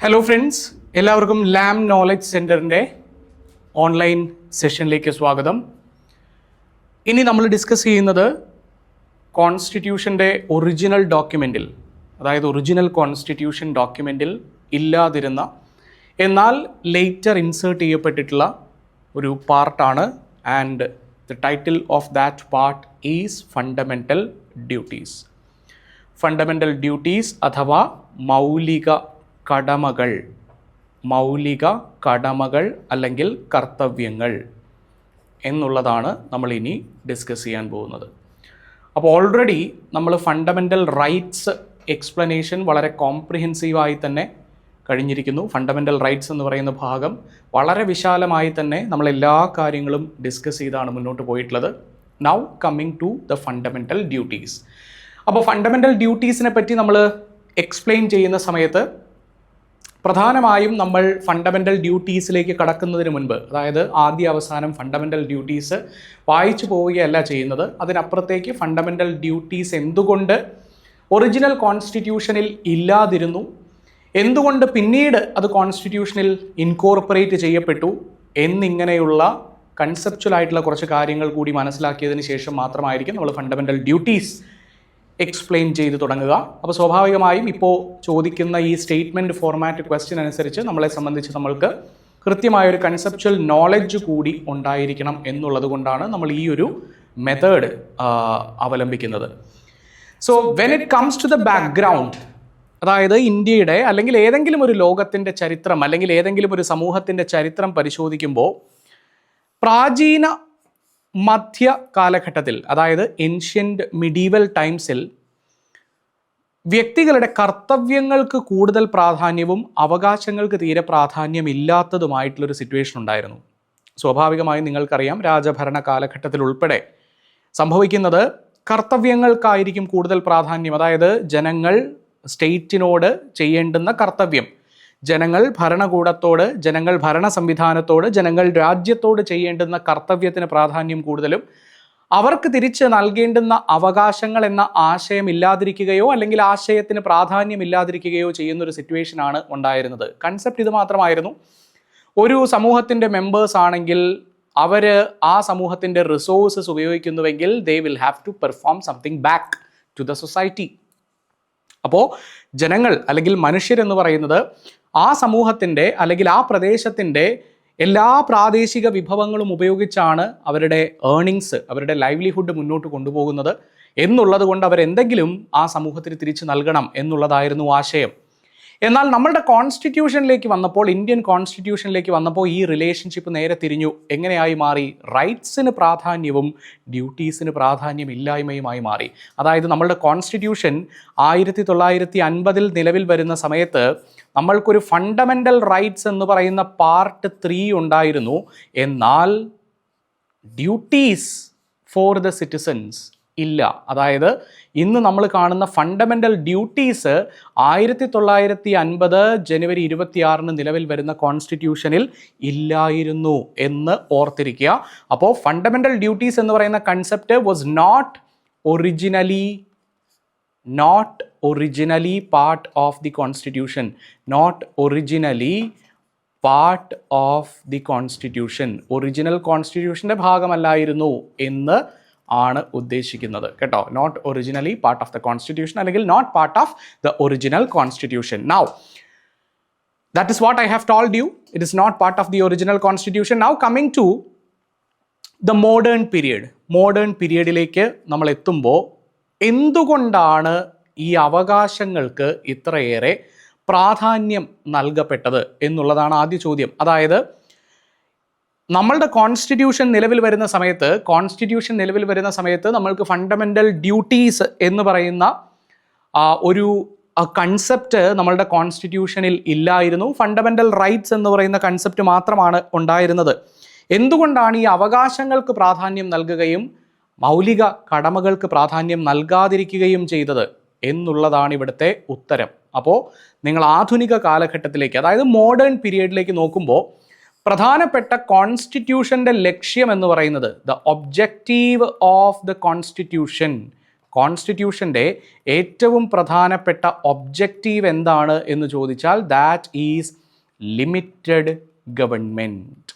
Hello friends എല്ലാവർക്കും ലാം knowledge സെന്ററിന്റെ online സെഷനിലേക്ക് സ്വാഗതം. ഇനി നമ്മൾ ഡിസ്കസ് ചെയ്യുന്നത് കോൺസ്റ്റിറ്റ്യൂഷന്റെ ഒറിജിനൽ ഡോക്യുമെന്റിൽ അതായത് ഒറിജിനൽ കോൺസ്റ്റിറ്റ്യൂഷൻ ഡോക്യുമെന്റിൽ ഇല്ലാതിരുന്ന എന്നാൽ ലേറ്റർ ഇൻസേർട്ട് ചെയ്യപ്പെട്ടിട്ടുള്ള ഒരു പാർട്ടാണ് and the title of that part is fundamental duties fundamental duties അഥവാ മൗലിക കടമകൾ. മൗലിക കടമകൾ അല്ലെങ്കിൽ കർത്തവ്യങ്ങൾ എന്നുള്ളതാണ് നമ്മൾ ഇനി ഡിസ്കസ് ചെയ്യാൻ പോകുന്നത്. അപ്പോൾ ഓൾറെഡി നമ്മൾ ഫണ്ടമെന്റൽ റൈറ്റ്സ് എക്സ്പ്ലനേഷൻ വളരെ കോംപ്രിഹെൻസീവായി തന്നെ കഴിഞ്ഞിരിക്കുന്നു. ഫണ്ടമെന്റൽ റൈറ്റ്സ് എന്ന് പറയുന്ന ഭാഗം വളരെ വിശാലമായി തന്നെ നമ്മൾ എല്ലാ കാര്യങ്ങളും ഡിസ്കസ് ചെയ്താണ് മുന്നോട്ട് പോയിട്ടുള്ളത്. Now coming to the fundamental duties അപ്പോൾ ഫണ്ടമെന്റൽ ഡ്യൂട്ടീസിനെ പറ്റി നമ്മൾ എക്സ്പ്ലെയിൻ ചെയ്യുന്ന സമയത്ത് പ്രധാനമായും നമ്മൾ ഫണ്ടമെന്റൽ ഡ്യൂട്ടീസിലേക്ക് കടക്കുന്നതിന് മുൻപ് അതായത് ആദ്യ അവസാനം ഫണ്ടമെന്റൽ ഡ്യൂട്ടീസ് വായിച്ചു പോവുകയല്ല ചെയ്യുന്നത് അതിനപ്പുറത്തേക്ക് ഫണ്ടമെന്റൽ ഡ്യൂട്ടീസ് എന്തുകൊണ്ട് ഒറിജിനൽ കോൺസ്റ്റിറ്റ്യൂഷനിൽ ഇല്ലാതിരുന്നു എന്തുകൊണ്ട് പിന്നീട് അത് കോൺസ്റ്റിറ്റ്യൂഷനിൽ ഇൻകോർപ്പറേറ്റ് ചെയ്യപ്പെട്ടു എന്നിങ്ങനെയുള്ള കൺസെപ്ച്വൽ ആയിട്ടുള്ള കുറച്ച് കാര്യങ്ങൾ കൂടി മനസ്സിലാക്കിയതിന് ശേഷം മാത്രമായിരിക്കും നമ്മൾ ഫണ്ടമെന്റൽ ഡ്യൂട്ടീസ് എക്സ്പ്ലെയിൻ ചെയ്ത് തുടങ്ങുക. അപ്പോൾ സ്വാഭാവികമായും ഇപ്പോൾ ചോദിക്കുന്ന ഈ സ്റ്റേറ്റ്മെന്റ് ഫോർമാറ്റ് ക്വസ്റ്റ്യൻ അനുസരിച്ച് നമ്മളെ സംബന്ധിച്ച് നമ്മൾക്ക് കൃത്യമായ ഒരു കൺസെപ്ച്വൽ നോളജ് കൂടി ഉണ്ടായിരിക്കണം എന്നുള്ളത് കൊണ്ടാണ് നമ്മൾ ഈ ഒരു method അവലംബിക്കുന്നത്. So when it comes to the background അതായത് ഇന്ത്യയുടെ അല്ലെങ്കിൽ ഏതെങ്കിലും ഒരു ലോകത്തിന്റെ ചരിത്രം അല്ലെങ്കിൽ ഏതെങ്കിലും ഒരു സമൂഹത്തിന്റെ ചരിത്രം പരിശോധിക്കുമ്പോൾ പ്രാചീന മധ്യ കാലഘട്ടത്തിൽ അതായത് ഏൻഷ്യന്റ് മിഡീവൽ ടൈംസിൽ വ്യക്തികളുടെ കർത്തവ്യങ്ങൾക്ക് കൂടുതൽ പ്രാധാന്യവും അവകാശങ്ങൾക്ക് തീരെ പ്രാധാന്യമില്ലാത്തതുമായിട്ടുള്ളൊരു സിറ്റുവേഷൻ ഉണ്ടായിരുന്നു. സ്വാഭാവികമായും നിങ്ങൾക്കറിയാം രാജഭരണ കാലഘട്ടത്തിൽ ഉൾപ്പെടെ സംഭവിക്കുന്നത് കർത്തവ്യങ്ങൾക്കായിരിക്കും കൂടുതൽ പ്രാധാന്യം. അതായത് ജനങ്ങൾ സ്റ്റേറ്റിനോട് ചെയ്യേണ്ടുന്ന കർത്തവ്യം. ജനങ്ങൾ ഭരണകൂടത്തോട് ജനങ്ങൾ ഭരണ സംവിധാനത്തോട് ജനങ്ങൾ രാജ്യത്തോട് ചെയ്യേണ്ടുന്ന കർത്തവ്യത്തിന് പ്രാധാന്യം കൂടുതലും അവർക്ക് തിരിച്ച് നൽകേണ്ടുന്ന അവകാശങ്ങൾ എന്ന ആശയം ഇല്ലാതിരിക്കുകയോ അല്ലെങ്കിൽ ആശയത്തിന് പ്രാധാന്യം ഇല്ലാതിരിക്കുകയോ ചെയ്യുന്ന ഒരു സിറ്റുവേഷനാണ് ഉണ്ടായിരുന്നത്. കൺസെപ്റ്റ് ഇത് മാത്രമായിരുന്നു. ഒരു സമൂഹത്തിന്റെ മെമ്പേഴ്സ് ആണെങ്കിൽ അവർ ആ സമൂഹത്തിന്റെ resources ഉപയോഗിക്കുന്നുവെങ്കിൽ they will have to perform something back to the society അപ്പോൾ ജനങ്ങൾ അല്ലെങ്കിൽ മനുഷ്യരെന്ന് പറയുന്നത് ആ സമൂഹത്തിന്റെ അല്ലെങ്കിൽ ആ പ്രദേശത്തിന്റെ എല്ലാ പ്രാദേശിക വിഭവങ്ങളും ഉപയോഗിച്ചാണ് അവരുടെ ഏർണിങ്സ് അവരുടെ ലൈവ്ലിഹുഡ് മുന്നോട്ട് കൊണ്ടുപോകുന്നത് എന്നുള്ളത് കൊണ്ട് അവരെന്തെങ്കിലും ആ സമൂഹത്തിന് തിരിച്ചു നൽകണം എന്നുള്ളതായിരുന്നു ആശയം. എന്നാൽ നമ്മളുടെ കോൺസ്റ്റിറ്റ്യൂഷനിലേക്ക് വന്നപ്പോൾ ഇന്ത്യൻ കോൺസ്റ്റിറ്റ്യൂഷനിലേക്ക് വന്നപ്പോൾ ഈ റിലേഷൻഷിപ്പ് നേരെ തിരിഞ്ഞു. എങ്ങനെയായി മാറി? റൈറ്റ്സിന് പ്രാധാന്യവും ഡ്യൂട്ടീസിന് പ്രാധാന്യമില്ലായ്മയുമായി മാറി. അതായത് നമ്മളുടെ കോൺസ്റ്റിറ്റ്യൂഷൻ ആയിരത്തി തൊള്ളായിരത്തി അൻപതിൽ നിലവിൽ വരുന്ന സമയത്ത് നമ്മൾക്കൊരു ഫണ്ടമെന്റൽ റൈറ്റ്സ് എന്ന് പറയുന്ന പാർട്ട് ത്രീ ഉണ്ടായിരുന്നു. എന്നാൽ ഡ്യൂട്ടീസ് ഫോർ ദ സിറ്റിസൻസ് ഇല്ല. അതായത് ഇന്ന് നമ്മൾ കാണുന്ന ഫണ്ടമെന്റൽ ഡ്യൂട്ടീസ് ആയിരത്തി തൊള്ളായിരത്തി അൻപത് ജനുവരി ഇരുപത്തിയാറിന് നിലവിൽ വരുന്ന കോൺസ്റ്റിറ്റ്യൂഷനിൽ ഇല്ലായിരുന്നു എന്ന് ഓർത്തിരിക്കുക. അപ്പോൾ ഫണ്ടമെന്റൽ ഡ്യൂട്ടീസ് എന്ന് പറയുന്ന concept was not originally not originally part of the constitution not originally part of the constitution original കോൺസ്റ്റിറ്റ്യൂഷന്റെ ഭാഗമല്ലായിരുന്നു എന്ന് ആണ് ഉദ്ദേശിക്കുന്നത്. കേട്ടോ? Not originally part of the constitution അല്ലെങ്കിൽ not part of the original constitution now that is what I have told you it is not part of the original constitution now coming to the modern period modern പീരിയഡിലേക്ക് നമ്മൾ എത്തുമ്പോൾ എന്തുകൊണ്ടാണ് ഈ അവകാശങ്ങൾക്ക് ഇത്രയേറെ പ്രാധാന്യം നൽകപ്പെട്ടത് എന്നുള്ളതാണ് ആദ്യ ചോദ്യം. അതായത് നമ്മളുടെ കോൺസ്റ്റിറ്റ്യൂഷൻ നിലവിൽ വരുന്ന സമയത്ത് കോൺസ്റ്റിറ്റ്യൂഷൻ നിലവിൽ വരുന്ന സമയത്ത് നമ്മൾക്ക് ഫണ്ടമെന്റൽ ഡ്യൂട്ടീസ് എന്ന് പറയുന്ന ഒരു കൺസെപ്റ്റ് നമ്മളുടെ കോൺസ്റ്റിറ്റ്യൂഷനിൽ ഇല്ലായിരുന്നു. ഫണ്ടമെന്റൽ റൈറ്റ്സ് എന്ന് പറയുന്ന കൺസെപ്റ്റ് മാത്രമാണ് ഉണ്ടായിരുന്നത്. എന്തുകൊണ്ടാണ് ഈ അവകാശങ്ങൾക്ക് പ്രാധാന്യം നൽകുകയും മൗലിക കടമകൾക്ക് പ്രാധാന്യം നൽകാതിരിക്കുകയും ചെയ്തത് എന്നുള്ളതാണ് ഇവിടുത്തെ ഉത്തരം. അപ്പോൾ നിങ്ങൾ ആധുനിക കാലഘട്ടത്തിലേക്ക് അതായത് മോഡേൺ പീരിയഡിലേക്ക് നോക്കുമ്പോൾ പ്രധാനപ്പെട്ട കോൺസ്റ്റിറ്റ്യൂഷന്റെ ലക്ഷ്യം എന്ന് പറയുന്നത് the objective of the constitution കോൺസ്റ്റിറ്റ്യൂഷന്റെ ഏറ്റവും പ്രധാനപ്പെട്ട ഒബ്ജക്റ്റീവ് എന്താണ് എന്ന് ചോദിച്ചാൽ that is limited government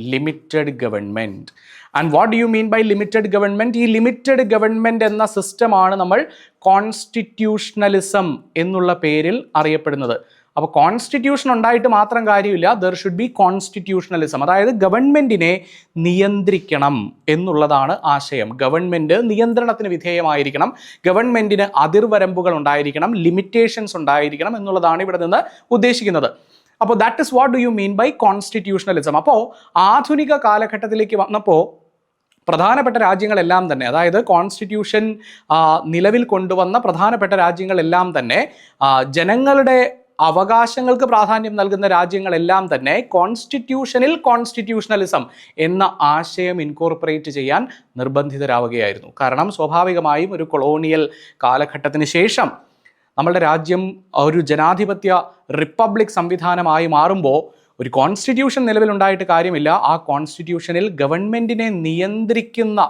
limited government and what you mean by limited government ഈ ലിമിറ്റഡ് ഗവൺമെന്റ് എന്ന സിസ്റ്റമാണ് നമ്മൾ കോൺസ്റ്റിറ്റ്യൂഷണലിസം എന്നുള്ള പേരിൽ അറിയപ്പെടുന്നത്. അപ്പോൾ കോൺസ്റ്റിറ്റ്യൂഷൻ ഉണ്ടായിട്ട് മാത്രം കാര്യമില്ല. ദർ ഷുഡ് ബി കോൺസ്റ്റിറ്റ്യൂഷണലിസം അതായത് ഗവൺമെന്റിനെ നിയന്ത്രിക്കണം എന്നുള്ളതാണ് ആശയം. ഗവൺമെന്റ് നിയന്ത്രണത്തിന് വിധേയമായിരിക്കണം. ഗവൺമെന്റിന് അതിർവരമ്പുകൾ ഉണ്ടായിരിക്കണം. ലിമിറ്റേഷൻസ് ഉണ്ടായിരിക്കണം എന്നുള്ളതാണ് ഇവിടെ നിന്ന് ഉദ്ദേശിക്കുന്നത്. അപ്പോൾ that is what do you mean by constitutionalism അപ്പോൾ ആധുനിക കാലഘട്ടത്തിലേക്ക് വന്നപ്പോൾ പ്രധാനപ്പെട്ട രാജ്യങ്ങളെല്ലാം തന്നെ അതായത് കോൺസ്റ്റിറ്റ്യൂഷൻ നിലവിൽ കൊണ്ടുവന്ന പ്രധാനപ്പെട്ട രാജ്യങ്ങളെല്ലാം തന്നെ ജനങ്ങളുടെ അവകാശങ്ങൾക്ക് പ്രാധാന്യം നൽകുന്ന രാജ്യങ്ങളെല്ലാം തന്നെ കോൺസ്റ്റിറ്റ്യൂഷനിൽ കോൺസ്റ്റിറ്റ്യൂഷണലിസം എന്ന ആശയം ഇൻകോർപ്പറേറ്റ് ചെയ്യാൻ നിർബന്ധിതരാവുകയായിരുന്നു. കാരണം സ്വാഭാവികമായും ഒരു കൊളോണിയൽ കാലഘട്ടത്തിന് ശേഷം നമ്മളുടെ രാജ്യം ഒരു ജനാധിപത്യ റിപ്പബ്ലിക് സംവിധാനമായി മാറുമ്പോൾ ഒരു കോൺസ്റ്റിറ്റ്യൂഷൻ നിലവിലുണ്ടായിട്ട് കാര്യമില്ല. ആ കോൺസ്റ്റിറ്റ്യൂഷനിൽ ഗവൺമെന്റിനെ നിയന്ത്രിക്കുന്ന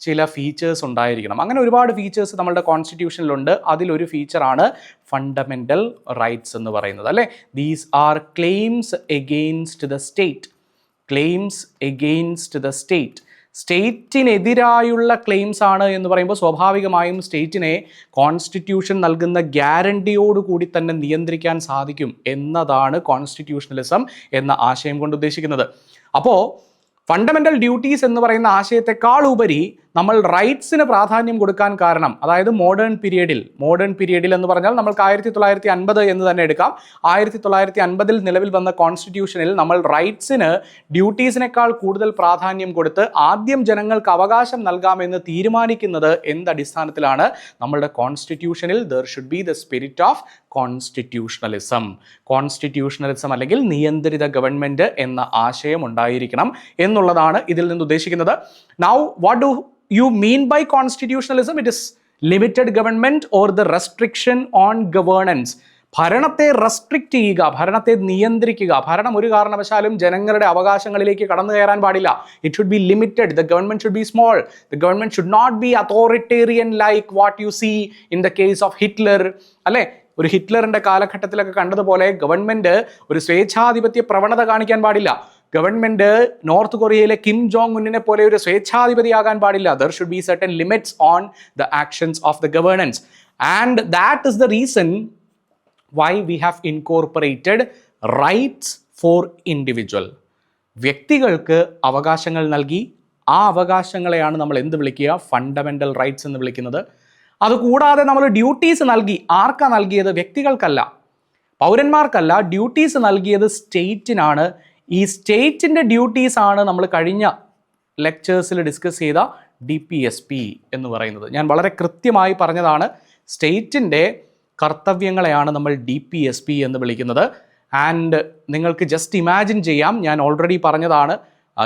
ചില ഫീച്ചേഴ്സ് ഉണ്ടായിരിക്കണം. അങ്ങനെ ഒരുപാട് ഫീച്ചേഴ്സ് നമ്മളുടെ കോൺസ്റ്റിറ്റ്യൂഷനിലുണ്ട് അതിലൊരു ഫീച്ചറാണ് ഫണ്ടമെന്റൽ റൈറ്റ്സ് എന്ന് പറയുന്നത്. അല്ലേ? These are claims against the state claims against the state സ്റ്റേറ്റിനെതിരായുള്ള claims ആണ് എന്ന് പറയുമ്പോൾ സ്വാഭാവികമായും സ്റ്റേറ്റിനെ കോൺസ്റ്റിറ്റ്യൂഷൻ നൽകുന്ന ഗ്യാരണ്ടിയോട് കൂടി തന്നെ നിയന്ത്രിക്കാൻ സാധിക്കും എന്നതാണ് കോൺസ്റ്റിറ്റ്യൂഷണലിസം എന്ന ആശയം കൊണ്ട് ഉദ്ദേശിക്കുന്നത്. അപ്പോൾ ഫണ്ടമെന്റൽ ഡ്യൂട്ടീസ് എന്ന് പറയുന്ന ആശയത്തെക്കാൾ ഉപരി നമ്മൾ റൈറ്റ്സിന് പ്രാധാന്യം കൊടുക്കാൻ കാരണം അതായത് മോഡേൺ പീരീഡിൽ മോഡേൺ പീരീഡിൽ എന്ന് പറഞ്ഞാൽ നമ്മൾക്ക് ആയിരത്തി തൊള്ളായിരത്തി അൻപത് എന്ന് തന്നെ എടുക്കാം. ആയിരത്തി തൊള്ളായിരത്തി അൻപതിൽ നിലവിൽ വന്ന കോൺസ്റ്റിറ്റ്യൂഷനിൽ നമ്മൾ റൈറ്റ്സിന് ഡ്യൂട്ടീസിനേക്കാൾ കൂടുതൽ പ്രാധാന്യം കൊടുത്ത് ആദ്യം ജനങ്ങൾക്ക് അവകാശം നൽകാമെന്ന് തീരുമാനിക്കുന്നത് എന്തടിസ്ഥാനത്തിലാണ് നമ്മളുടെ കോൺസ്റ്റിറ്റ്യൂഷനിൽ there should be the spirit of constitutionalism constitutionalism അല്ലെങ്കിൽ നിയന്ത്രിത ഗവൺമെന്റ് എന്ന ആശയം ഉണ്ടായിരിക്കണം എന്നുള്ളതാണ് ഇതിൽ നിന്ന് ഉദ്ദേശിക്കുന്നത്. Now what do you mean by constitutionalism it is limited government or the restriction on governance ഭരണത്തെ റെസ്ട്രിക്റ്റ് ചെയ്യുക ഭരണത്തെ നിയന്ത്രിക്കുക ഭരണം ഒരു കാരണവശാലും ജനങ്ങളുടെ അവകാശങ്ങളിലേക്ക് കടന്നു കയറാൻ പാടില്ല. It should be limited the government should be small the government should not be authoritarian like what you see in the case of Hitler അല്ലെ? ഒരു ഹിറ്റ്ലറിന്റെ കാലഘട്ടത്തിലൊക്കെ കണ്ടതുപോലെ ഗവൺമെന്റ് ഒരു സ്വേച്ഛാധിപത്യ പ്രവണത കാണിക്കാൻ പാടില്ല. ഗവൺമെന്റ് നോർത്ത് കൊറിയയിലെ കിം ജോങ് ഉന്നിനെ പോലെ ഒരു സ്വേച്ഛാധിപതിയാകാൻ പാടില്ല. There should be certain limits on the actions of the governance and that is the reason why we have incorporated rights for individual വ്യക്തികൾക്ക് അവകാശങ്ങൾ നൽകി ആ അവകാശങ്ങളെയാണ് നമ്മൾ എന്ത് വിളിക്കുക? ഫണ്ടമെന്റൽ റൈറ്റ്സ് എന്ന് വിളിക്കുന്നത്. അതുകൂടാതെ നമ്മൾ ഡ്യൂട്ടീസ് നൽകി. ആർക്കാ നൽകിയത്? വ്യക്തികൾക്കല്ല. പൗരന്മാർക്കല്ല. ഡ്യൂട്ടീസ് നൽകിയത് സ്റ്റേറ്റിനാണ് ഈ സ്റ്റേറ്റിന്റെ ഡ്യൂട്ടീസ് ആണ് നമ്മൾ കഴിഞ്ഞ ലെക്ചേഴ്സിൽ ഡിസ്കസ് ചെയ്ത ഡി പി എസ് പി എന്ന് പറയുന്നത്. ഞാൻ വളരെ കൃത്യമായി പറഞ്ഞതാണ് സ്റ്റേറ്റിന്റെ കർത്തവ്യങ്ങളെയാണ് നമ്മൾ ഡി പി എസ് പി എന്ന് വിളിക്കുന്നത്. ആൻഡ് നിങ്ങൾക്ക് ജസ്റ്റ് ഇമാജിൻ ചെയ്യാം. ഞാൻ ഓൾറെഡി പറഞ്ഞതാണ്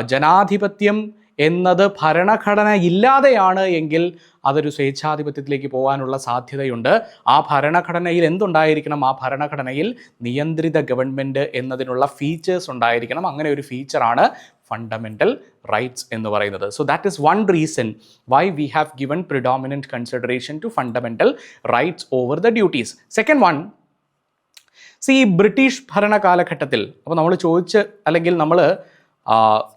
ജനാധിപത്യം എന്നത് ഭരണഘടന ഇല്ലാതെയാണ് എങ്കിൽ അതൊരു സ്വേച്ഛാധിപത്യത്തിലേക്ക് പോകാനുള്ള സാധ്യതയുണ്ട്. ആ ഭരണഘടനയിൽ എന്തുണ്ടായിരിക്കണം? ആ ഭരണഘടനയിൽ നിയന്ത്രിത ഗവൺമെന്റ് എന്നതിനുള്ള ഫീച്ചേഴ്സ് ഉണ്ടായിരിക്കണം. അങ്ങനെ ഒരു ഫീച്ചറാണ് ഫണ്ടമെന്റൽ റൈറ്റ്സ് എന്ന് പറയുന്നത്. So that is one reason why we have given predominant consideration to fundamental rights over the duties second one see British ഭരണകാലഘട്ടത്തിൽ അപ്പോൾ നമ്മൾ ചോദിച്ച് അല്ലെങ്കിൽ നമ്മൾ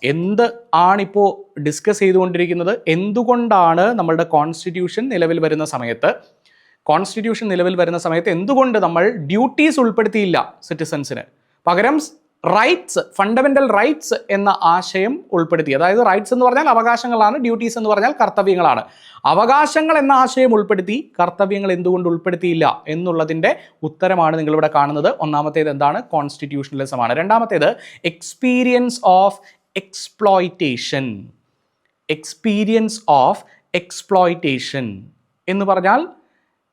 എന്ത് ആണിപ്പോൾ ഡിസ്കസ് ചെയ്തുകൊണ്ടിരിക്കുന്നത്? എന്തുകൊണ്ടാണ് നമ്മളുടെ കോൺസ്റ്റിറ്റ്യൂഷൻ നിലവിൽ വരുന്ന സമയത്ത്? കോൺസ്റ്റിറ്റ്യൂഷൻ നിലവിൽ വരുന്ന സമയത്ത് എന്തുകൊണ്ട് നമ്മൾ ഡ്യൂട്ടീസ് ഉൾപ്പെടുത്തിയില്ല സിറ്റിസൺസിന് പകരം റൈറ്റ്സ് ഫണ്ടമെന്റൽ റൈറ്റ്സ് എന്ന ആശയം ഉൾപ്പെടുത്തി. അതായത് റൈറ്റ്സ് എന്ന് പറഞ്ഞാൽ അവകാശങ്ങളാണ് ഡ്യൂട്ടീസ് എന്ന് പറഞ്ഞാൽ കർത്തവ്യങ്ങളാണ്. അവകാശങ്ങൾ എന്ന ആശയം ഉൾപ്പെടുത്തി കർത്തവ്യങ്ങൾ എന്തുകൊണ്ട് ഉൾപ്പെടുത്തിയില്ല എന്നുള്ളതിന്റെ ഉത്തരമാണ് നിങ്ങളിവിടെ കാണുന്നത്. ഒന്നാമത്തേത് എന്താണ്? കോൺസ്റ്റിറ്റ്യൂഷണലിസമാണ് രണ്ടാമത്തേത് experience of exploitation experience of exploitation എന്ന് പറഞ്ഞാൽ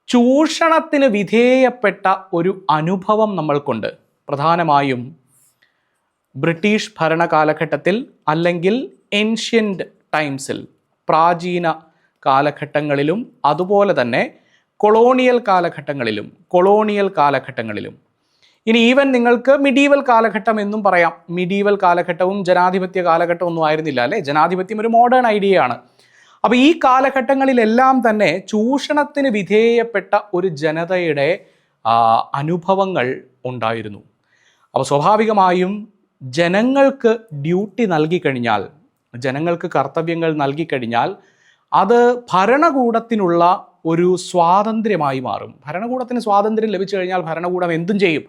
ചൂഷണത്തിന് വിധേയപ്പെട്ട ഒരു അനുഭവം നമ്മൾക്കുണ്ട്. പ്രധാനമായും ബ്രിട്ടീഷ് ഭരണകാലഘട്ടത്തിൽ അല്ലെങ്കിൽ ഏൻഷ്യന്റ് ടൈംസിൽ പ്രാചീന കാലഘട്ടങ്ങളിലും അതുപോലെ തന്നെ കൊളോണിയൽ കാലഘട്ടങ്ങളിലും കൊളോണിയൽ കാലഘട്ടങ്ങളിലും. ഇനി ഈവൻ നിങ്ങൾക്ക് മിഡീവൽ കാലഘട്ടം എന്നും പറയാം. മിഡീവൽ കാലഘട്ടവും ജനാധിപത്യ കാലഘട്ടവും ഒന്നും ആയിരുന്നില്ല അല്ലേ? ജനാധിപത്യം ഒരു മോഡേൺ ഐഡിയയാണ് അപ്പോൾ ഈ കാലഘട്ടങ്ങളിലെല്ലാം തന്നെ ചൂഷണത്തിന് വിധേയപ്പെട്ട ഒരു ജനതയുടെ അനുഭവങ്ങൾ ഉണ്ടായിരുന്നു. അപ്പോൾ സ്വാഭാവികമായും ജനങ്ങൾക്ക് ഡ്യൂട്ടി നൽകിക്കഴിഞ്ഞാൽ ജനങ്ങൾക്ക് കർത്തവ്യങ്ങൾ നൽകിക്കഴിഞ്ഞാൽ അത് ഭരണകൂടത്തിനുള്ള ഒരു സ്വാതന്ത്ര്യമായി മാറും. ഭരണകൂടത്തിന് സ്വാതന്ത്ര്യം ലഭിച്ചു കഴിഞ്ഞാൽ ഭരണകൂടം എന്തും ചെയ്യും.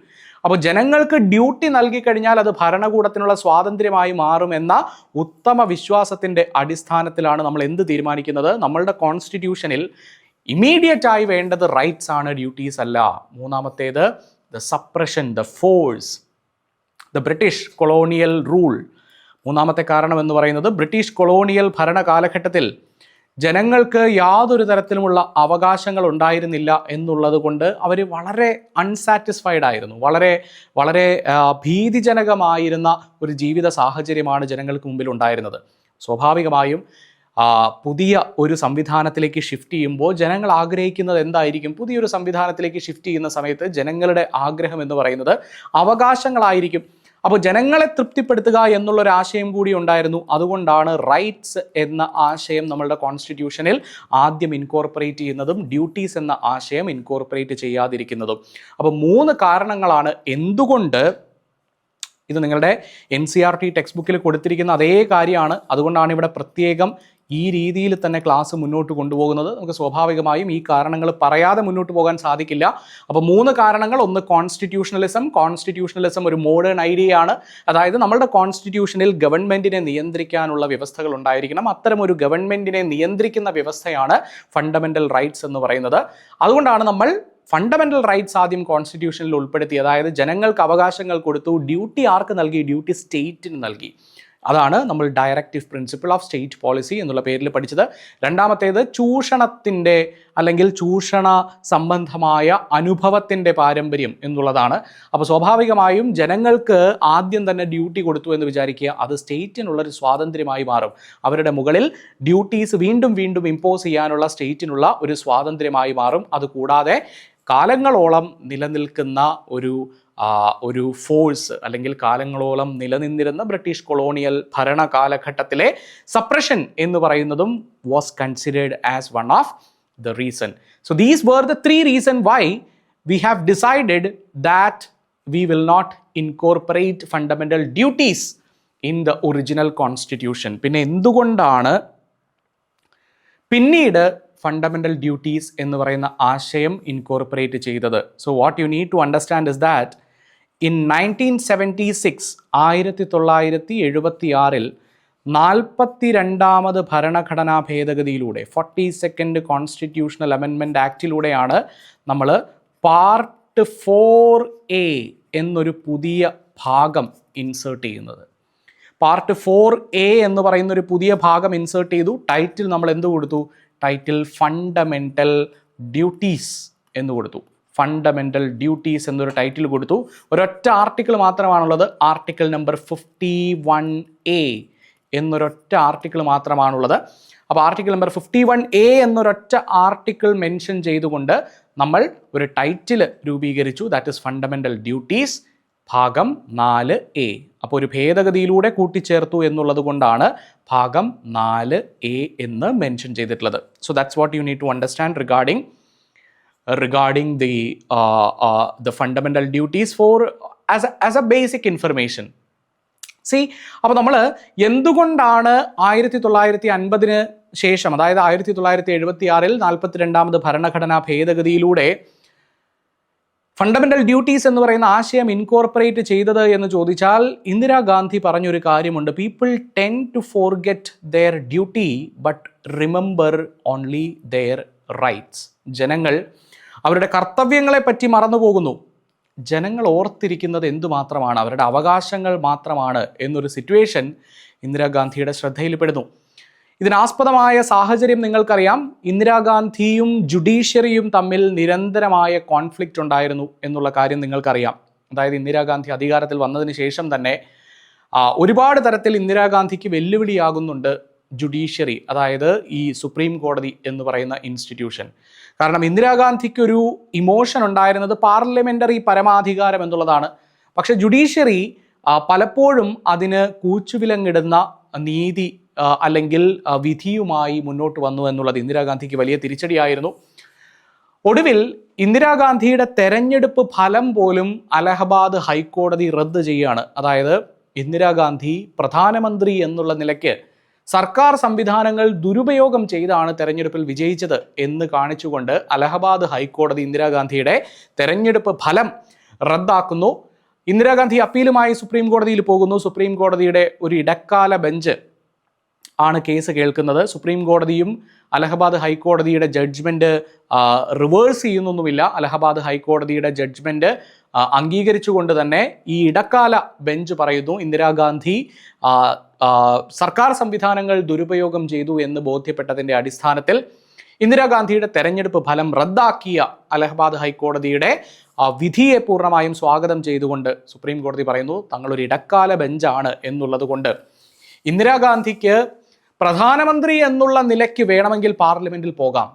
അപ്പോൾ ജനങ്ങൾക്ക് ഡ്യൂട്ടി നൽകിക്കഴിഞ്ഞാൽ അത് ഭരണകൂടത്തിനുള്ള സ്വാതന്ത്ര്യമായി മാറും എന്ന ഉത്തമ വിശ്വാസത്തിന്റെ അടിസ്ഥാനത്തിലാണ് നമ്മൾ എന്ത് തീരുമാനിക്കുന്നത്? നമ്മളുടെ കോൺസ്റ്റിറ്റ്യൂഷനിൽ ഇമീഡിയറ്റ് ആയി വേണ്ടത് റൈറ്റ്സ് ആണ് ഡ്യൂട്ടീസ് അല്ല. മൂന്നാമത്തേത് the suppression the force the British colonial rule. മൂന്നാമത്തെ കാരണം എന്ന് പറയുന്നത് ബ്രിട്ടീഷ് കൊളോണിയൽ ഭരണ കാലഘട്ടത്തിൽ ജനങ്ങൾക്ക് യാതൊരു തരത്തിലുമുള്ള അവകാശങ്ങൾ ഉണ്ടായിരുന്നില്ല എന്നുള്ളത് കൊണ്ട് അവർ വളരെ അൺസാറ്റിസ്ഫൈഡ് ആയിരുന്നു. വളരെ വളരെ ഭീതിജനകമായിരുന്ന ഒരു ജീവിത സാഹചര്യമാണ് ജനങ്ങൾക്ക് മുമ്പിൽ ഉണ്ടായിരുന്നത്. സ്വാഭാവികമായും പുതിയ ഒരു സംവിധാനത്തിലേക്ക് ഷിഫ്റ്റ് ചെയ്യുമ്പോൾ ജനങ്ങൾ ആഗ്രഹിക്കുന്നത് എന്തായിരിക്കും? പുതിയൊരു സംവിധാനത്തിലേക്ക് ഷിഫ്റ്റ് ചെയ്യുന്ന സമയത്ത് ജനങ്ങളുടെ ആഗ്രഹം എന്ന് പറയുന്നത് അവകാശങ്ങളായിരിക്കും. അപ്പോൾ ജനങ്ങളെ തൃപ്തിപ്പെടുത്തുക എന്നുള്ള ഒരു ആശയം കൂടി ഉണ്ടായിരുന്നു. അതുകൊണ്ടാണ് റൈറ്റ്സ് എന്ന ആശയം നമ്മളുടെ കോൺസ്റ്റിറ്റ്യൂഷനിൽ ആദ്യം ഇൻകോർപ്പറേറ്റ് ചെയ്യുന്നതും ഡ്യൂട്ടീസ് എന്ന ആശയം ഇൻകോർപ്പറേറ്റ് ചെയ്യാതിരിക്കുന്നതും. അപ്പോൾ മൂന്ന് കാരണങ്ങളാണ് എന്തുകൊണ്ട് ഇത് നിങ്ങളുടെ N C R T text ബുക്കിൽ കൊടുത്തിരിക്കുന്ന അതേ കാര്യമാണ്. അതുകൊണ്ടാണ് ഇവിടെ പ്രത്യേകം ഈ രീതിയിൽ തന്നെ ക്ലാസ് മുന്നോട്ട് കൊണ്ടുപോകുന്നത് നമുക്ക് സ്വാഭാവികമായും ഈ കാരണങ്ങൾ പറയാതെ മുന്നോട്ട് പോകാൻ സാധിക്കില്ല. അപ്പോൾ മൂന്ന് കാരണങ്ങൾ. ഒന്ന് കോൺസ്റ്റിറ്റ്യൂഷണലിസം കോൺസ്റ്റിറ്റ്യൂഷണലിസം ഒരു മോഡേൺ ഐഡിയ ആണ്. അതായത് നമ്മുടെ കോൺസ്റ്റിറ്റ്യൂഷനിൽ ഗവൺമെന്റിനെ നിയന്ത്രിക്കാനുള്ള വ്യവസ്ഥകൾ ഉണ്ടായിരിക്കണം. അത്തരം ഒരു ഗവൺമെന്റിനെ നിയന്ത്രിക്കുന്ന വ്യവസ്ഥയാണ് ഫണ്ടമെന്റൽ റൈറ്റ്സ് എന്ന് പറയുന്നത്. അതുകൊണ്ടാണ് നമ്മൾ ഫണ്ടമെന്റൽ റൈറ്റ്സ് ആദ്യം കോൺസ്റ്റിറ്റ്യൂഷനിൽ ഉൾപ്പെടുത്തി. അതായത് ജനങ്ങൾക്ക് അവകാശങ്ങൾ കൊടുത്തു ഡ്യൂട്ടി ആർക്ക് നൽകി? ഡ്യൂട്ടി സ്റ്റേറ്റിന് നൽകി. അതാണ് നമ്മൾ directive principle of state policy എന്നുള്ള പേരിൽ പഠിച്ചത്. രണ്ടാമത്തേത് ചൂഷണത്തിന്റെ അല്ലെങ്കിൽ ചൂഷണ സംബന്ധമായ അനുഭവത്തിന്റെ പാരമ്പര്യം എന്നുള്ളതാണ്. അപ്പോൾ സ്വാഭാവികമായും ജനങ്ങൾക്ക് ആദ്യം തന്നെ ഡ്യൂട്ടി കൊടുത്തു എന്ന് വിചാരിക്കുക അത് സ്റ്റേറ്റിനുള്ളൊരു സ്വാതന്ത്ര്യമായി മാറും. അവരുടെ മുകളിൽ ഡ്യൂട്ടീസ് വീണ്ടും വീണ്ടും ഇമ്പോസ് ചെയ്യാനുള്ള സ്റ്റേറ്റിനുള്ള ഒരു സ്വാതന്ത്ര്യമായി മാറും. അതുകൂടാതെ കാലങ്ങളോളം നിലനിൽക്കുന്ന ഒരു ഒരു ഫോഴ്സ് അല്ലെങ്കിൽ കാലങ്ങളോളം നിലനിന്നിരുന്ന ബ്രിട്ടീഷ് കൊളോണിയൽ ഭരണ കാലഘട്ടത്തിലെ സപ്രഷൻ എന്ന് പറയുന്നതും was considered as one of the reason so these were the three reason why we have decided that we will not incorporate fundamental duties in the original constitution പിന്നെ എന്തുകൊണ്ടാണ് പിന്നീട് fundamental duties എന്ന് പറയുന്ന ആശയം incorporate ചെയ്തത്? So what you need to understand is that in nineteen seventy six ആയിരത്തി തൊള്ളായിരത്തി എഴുപത്തി ആറിൽ നാൽപ്പത്തി രണ്ടാമത് ഭരണഘടനാ ഭേദഗതിയിലൂടെ ഫോർട്ടി സെക്കൻഡ് കോൺസ്റ്റിറ്റ്യൂഷണൽ അമെൻമെന്റ് ആക്റ്റിലൂടെയാണ് നമ്മൾ പാർട്ട് ഫോർ എ എന്നൊരു പുതിയ ഭാഗം ഇൻസേർട്ട് ചെയ്യുന്നത്. പാർട്ട് ഫോർ എ എന്ന് പറയുന്ന ഒരു പുതിയ ഭാഗം ഇൻസേർട്ട് ചെയ്തു. ടൈറ്റിൽ നമ്മൾ എന്ത് കൊടുത്തു? ടൈറ്റിൽ ഫണ്ടമെന്റൽ ഡ്യൂട്ടീസ് എന്ന് കൊടുത്തു. ഫണ്ടമെന്റൽ ഡ്യൂട്ടീസ് എന്നൊരു ടൈറ്റിൽ കൊടുത്തു. ഒരൊറ്റ ആർട്ടിക്കിൾ മാത്രമാണുള്ളത്. Article number fifty one A എന്നൊരൊറ്റ article മാത്രമാണുള്ളത്. അപ്പോൾ article number fifty one A എന്നൊരൊറ്റ article mention ചെയ്തുകൊണ്ട് നമ്മൾ ഒരു ടൈറ്റിൽ രൂപീകരിച്ചു. ദാറ്റ് ഇസ് ഫണ്ടമെന്റൽ ഡ്യൂട്ടീസ് ഭാഗം നാല് എ അപ്പോൾ ഒരു ഭേദഗതിയിലൂടെ കൂട്ടിച്ചേർത്തു എന്നുള്ളത് കൊണ്ടാണ് ഭാഗം നാല് എ എന്ന് മെൻഷൻ ചെയ്തിട്ടുള്ളത്. So that's what you need to understand regarding regarding the fundamental duties for as a, as a basic information. സി അപ്പോൾ നമ്മൾ എന്തുകൊണ്ടാണ് ആയിരത്തി തൊള്ളായിരത്തി അൻപതിന് ശേഷം അതായത് ആയിരത്തി തൊള്ളായിരത്തി എഴുപത്തി ആറിൽ നാൽപ്പത്തിരണ്ടാമത് ഭരണഘടനാ ഭേദഗതിയിലൂടെ ഫണ്ടമെന്റൽ ഡ്യൂട്ടീസ് എന്ന് പറയുന്ന ആശയം ഇൻകോർപ്പറേറ്റ് ചെയ്തത് എന്ന് ചോദിച്ചാൽ ഇന്ദിരാഗാന്ധി പറഞ്ഞൊരു കാര്യമുണ്ട്. People tend to forget their duty but remember only their rights ജനങ്ങൾ അവരുടെ കർത്തവ്യങ്ങളെപ്പറ്റി മറന്നു പോകുന്നു ജനങ്ങൾ ഓർത്തിരിക്കുന്നത് എന്തുമാത്രമാണ്? അവരുടെ അവകാശങ്ങൾ മാത്രമാണ് എന്നൊരു സിറ്റുവേഷൻ ഇന്ദിരാഗാന്ധിയുടെ ശ്രദ്ധയിൽപ്പെടുന്നു. ഇതിനാസ്പദമായ സാഹചര്യം നിങ്ങൾക്കറിയാം. ഇന്ദിരാഗാന്ധിയും ജുഡീഷ്യറിയും തമ്മിൽ നിരന്തരമായ കോൺഫ്ലിക്റ്റ് ഉണ്ടായിരുന്നു എന്നുള്ള കാര്യം നിങ്ങൾക്കറിയാം. അതായത് ഇന്ദിരാഗാന്ധി അധികാരത്തിൽ വന്നതിന് ശേഷം തന്നെ ഒരുപാട് തരത്തിൽ ഇന്ദിരാഗാന്ധിക്ക് വെല്ലുവിളിയാകുന്നുണ്ട് ജുഡീഷ്യറി അതായത് ഈ സുപ്രീം കോടതി എന്ന് പറയുന്ന ഇൻസ്റ്റിറ്റ്യൂഷൻ കാരണം ഇന്ദിരാഗാന്ധിക്ക് ഒരു ഇമോഷൻ ഉണ്ടായിരുന്നത് പാർലമെന്ററി പരമാധികാരം എന്നുള്ളതാണ്. പക്ഷെ ജുഡീഷ്യറി പലപ്പോഴും അതിന് കൂച്ചുവിലങ്ങിടുന്ന നീതി അല്ലെങ്കിൽ വിധിയുമായി മുന്നോട്ട് വന്നു എന്നുള്ളത് ഇന്ദിരാഗാന്ധിക്ക് വലിയ തിരിച്ചടിയായിരുന്നു. ഒടുവിൽ ഇന്ദിരാഗാന്ധിയുടെ തെരഞ്ഞെടുപ്പ് ഫലം പോലും അലഹബാദ് ഹൈക്കോടതി റദ്ദ് ചെയ്യുകയാണ്. അതായത് ഇന്ദിരാഗാന്ധി പ്രധാനമന്ത്രി എന്നുള്ള നിലയ്ക്ക് സർക്കാർ സംവിധാനങ്ങൾ ദുരുപയോഗം ചെയ്താണ് തെരഞ്ഞെടുപ്പിൽ വിജയിച്ചത് എന്ന് കാണിച്ചുകൊണ്ട് അലഹബാദ് ഹൈക്കോടതി ഇന്ദിരാഗാന്ധിയുടെ തെരഞ്ഞെടുപ്പ് ഫലം റദ്ദാക്കുന്നു. ഇന്ദിരാഗാന്ധി അപ്പീലുമായി സുപ്രീം കോടതിയിൽ പോകുന്നു. സുപ്രീം കോടതിയുടെ ഒരു ഇടക്കാല ബെഞ്ച് ആണ് കേസ് കേൾക്കുന്നത്. സുപ്രീം കോടതിയും അലഹബാദ് ഹൈക്കോടതിയുടെ ജഡ്ജ്മെന്റ് റിവേഴ്സ് ചെയ്യുന്നൊന്നുമില്ല. അലഹബാദ് ഹൈക്കോടതിയുടെ ജഡ്ജ്മെന്റ് അംഗീകരിച്ചുകൊണ്ട് തന്നെ ഈ ഇടക്കാല ബെഞ്ച് പറയുന്നു. ഇന്ദിരാഗാന്ധി സർക്കാർ സംവിധാനങ്ങൾ ദുരുപയോഗം ചെയ്തു എന്ന് ബോധ്യപ്പെട്ടതിന്റെ അടിസ്ഥാനത്തിൽ ഇന്ദിരാഗാന്ധിയുടെ തെരഞ്ഞെടുപ്പ് ഫലം റദ്ദാക്കിയ അലഹബാദ് ഹൈക്കോടതിയുടെ വിധിയെ പൂർണമായും സ്വാഗതം ചെയ്തുകൊണ്ട് സുപ്രീം കോടതി പറയുന്നു തങ്ങളൊരു ഇടക്കാല ബെഞ്ചാണ് എന്നുള്ളത് കൊണ്ട് ഇന്ദിരാഗാന്ധിക്ക് പ്രധാനമന്ത്രി എന്നുള്ള നിലയ്ക്ക് വേണമെങ്കിൽ പാർലമെന്റിൽ പോകാം.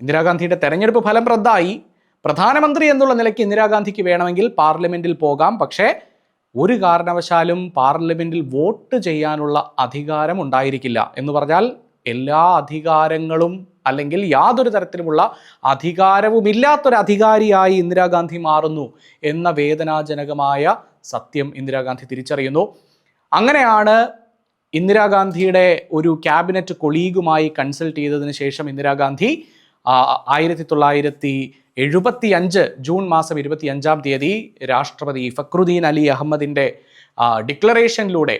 ഇന്ദിരാഗാന്ധിയുടെ തെരഞ്ഞെടുപ്പ് ഫലം റദ്ദായി. പ്രധാനമന്ത്രി എന്നുള്ള നിലയ്ക്ക് ഇന്ദിരാഗാന്ധിക്ക് വേണമെങ്കിൽ പാർലമെന്റിൽ പോകാം. പക്ഷേ ഒരു കാരണവശാലും പാർലമെന്റിൽ വോട്ട് ചെയ്യാനുള്ള അധികാരം ഉണ്ടായിരിക്കില്ല എന്ന് പറഞ്ഞാൽ എല്ലാ അധികാരങ്ങളും അല്ലെങ്കിൽ യാതൊരു തരത്തിലുമുള്ള അധികാരവുമില്ലാത്തൊരു അധികാരിയായി ഇന്ദിരാഗാന്ധി മാറുന്നു എന്ന വേദനാജനകമായ സത്യം ഇന്ദിരാഗാന്ധി തിരിച്ചറിയുന്നു. അങ്ങനെയാണ് ഇന്ദിരാഗാന്ധിയുടെ ഒരു ക്യാബിനറ്റ് കൊളീഗുമായി കൺസൾട്ട് ചെയ്തതിന് ശേഷം ഇന്ദിരാഗാന്ധി ആയിരത്തി തൊള്ളായിരത്തി എഴുപത്തി അഞ്ച് ജൂൺ മാസം ഇരുപത്തി അഞ്ചാം തീയതി രാഷ്ട്രപതി ഫക്രുദ്ദീൻ അലി അഹമ്മദിന്റെ ഡിക്ലറേഷനിലൂടെ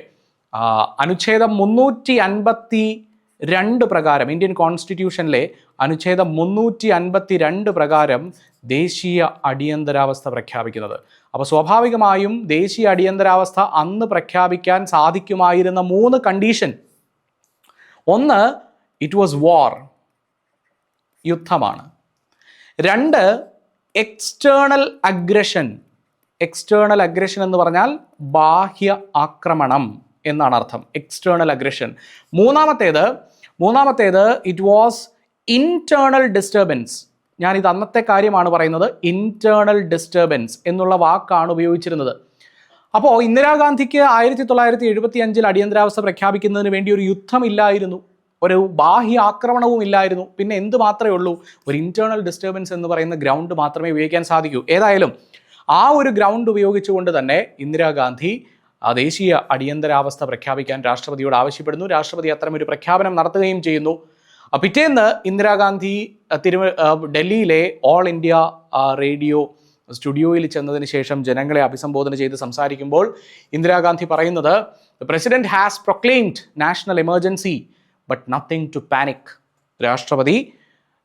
അനുച്ഛേദം മുന്നൂറ്റി അൻപത്തി രണ്ട് പ്രകാരം ഇന്ത്യൻ കോൺസ്റ്റിറ്റ്യൂഷനിലെ അനുച്ഛേദം മുന്നൂറ്റി അൻപത്തി രണ്ട് പ്രകാരം ദേശീയ അടിയന്തരാവസ്ഥ പ്രഖ്യാപിക്കുന്നത്. അപ്പോൾ സ്വാഭാവികമായും ദേശീയ അടിയന്തരാവസ്ഥ അന്ന് പ്രഖ്യാപിക്കാൻ സാധിക്കുമായിരുന്ന മൂന്ന് കണ്ടീഷൻ. ഒന്ന് ഇറ്റ് വാസ് വാർ യുദ്ധമാണ്. രണ്ട് എക്സ്റ്റേണൽ അഗ്രഷൻ എക്സ്റ്റേണൽ അഗ്രഷൻ എന്ന് പറഞ്ഞാൽ ബാഹ്യ ആക്രമണം എന്നാണ് അർത്ഥം. എക്സ്റ്റേണൽ അഗ്രഷൻ മൂന്നാമത്തേത് മൂന്നാമത്തേത് ഇറ്റ് വാസ് ഇന്റേർണൽ ഡിസ്റ്റർബൻസ് ഞാൻ ഇത് അന്നത്തെ കാര്യമാണ് പറയുന്നത് ഇന്റേർണൽ ഡിസ്റ്റർബൻസ് എന്നുള്ള വാക്കാണ് ഉപയോഗിച്ചിരുന്നത്. അപ്പോൾ ഇന്ദിരാഗാന്ധിക്ക് ആയിരത്തി തൊള്ളായിരത്തി എഴുപത്തി അഞ്ചിൽ അടിയന്തരാവസ്ഥ പ്രഖ്യാപിക്കുന്നതിന് വേണ്ടി ഒരു യുദ്ധമില്ലായിരുന്നു. ഒരു ബാഹ്യ ആക്രമണവും ഇല്ലായിരുന്നു. പിന്നെ എന്ത് മാത്രമേ ഉള്ളൂ? ഒരു ഇന്റേണൽ ഡിസ്റ്റർബൻസ് എന്ന് പറയുന്ന ഗ്രൗണ്ട് മാത്രമേ ഉപയോഗിക്കാൻ സാധിക്കൂ. ഏതായാലും ആ ഒരു ഗ്രൗണ്ട് ഉപയോഗിച്ചുകൊണ്ട് തന്നെ ഇന്ദിരാഗാന്ധി ദേശീയ അടിയന്തരാവസ്ഥ പ്രഖ്യാപിക്കാൻ രാഷ്ട്രപതിയോട് ആവശ്യപ്പെടുന്നു. രാഷ്ട്രപതി അത്തരമൊരു പ്രഖ്യാപനം നടത്തുകയും ചെയ്യുന്നു. പിറ്റേന്ന് ഇന്ദിരാഗാന്ധി തിരു ഡൽഹിയിലെ ഓൾ ഇന്ത്യ റേഡിയോ സ്റ്റുഡിയോയിൽ ചെന്നതിന് ശേഷം ജനങ്ങളെ അഭിസംബോധന ചെയ്ത് സംസാരിക്കുമ്പോൾ ഇന്ദിരാഗാന്ധി പറയുന്നത് president has proclaimed national emergency but nothing to panic രാഷ്ട്രപതി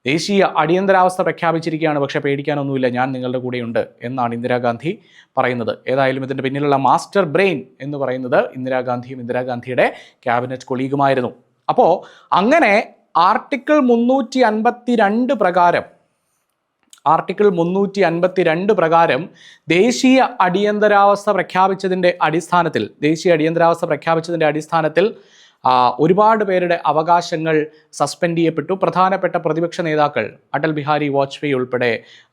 ദേശീയ അടിയന്തരാവസ്ഥ പ്രഖ്യാപിച്ചിരിക്കുകയാണ് പക്ഷേ പേടിക്കാനൊന്നുമില്ല ഞാൻ നിങ്ങളുടെ കൂടെയുണ്ട് എന്നാണ് ഇന്ദിരാഗാന്ധി പറയുന്നത്. ഏതായാലും ഇതിന്റെ പിന്നിലുള്ള മാസ്റ്റർ ബ്രെയിൻ എന്ന് പറയുന്നത് ഇന്ദിരാഗാന്ധിയും ഇന്ദിരാഗാന്ധിയുടെ ക്യാബിനറ്റ് കൊളീഗുമായിരുന്നു. അപ്പോൾ അങ്ങനെ ആർട്ടിക്കിൾ മുന്നൂറ്റി അൻപത്തി രണ്ട് പ്രകാരം ആർട്ടിക്കിൾ മുന്നൂറ്റി അൻപത്തി രണ്ട് പ്രകാരം ദേശീയ അടിയന്തരാവസ്ഥ പ്രഖ്യാപിച്ചതിന്റെ അടിസ്ഥാനത്തിൽ ദേശീയ അടിയന്തരാവസ്ഥ പ്രഖ്യാപിച്ചതിന്റെ അടിസ്ഥാനത്തിൽ ഒരുപാട് പേരുടെ അവകാശങ്ങൾ സസ്പെൻഡ് ചെയ്യപ്പെട്ടു. പ്രധാനപ്പെട്ട പ്രതിപക്ഷ നേതാക്കൾ അടൽ ബിഹാരി വാജ്പേയി ഉൾപ്പെടെ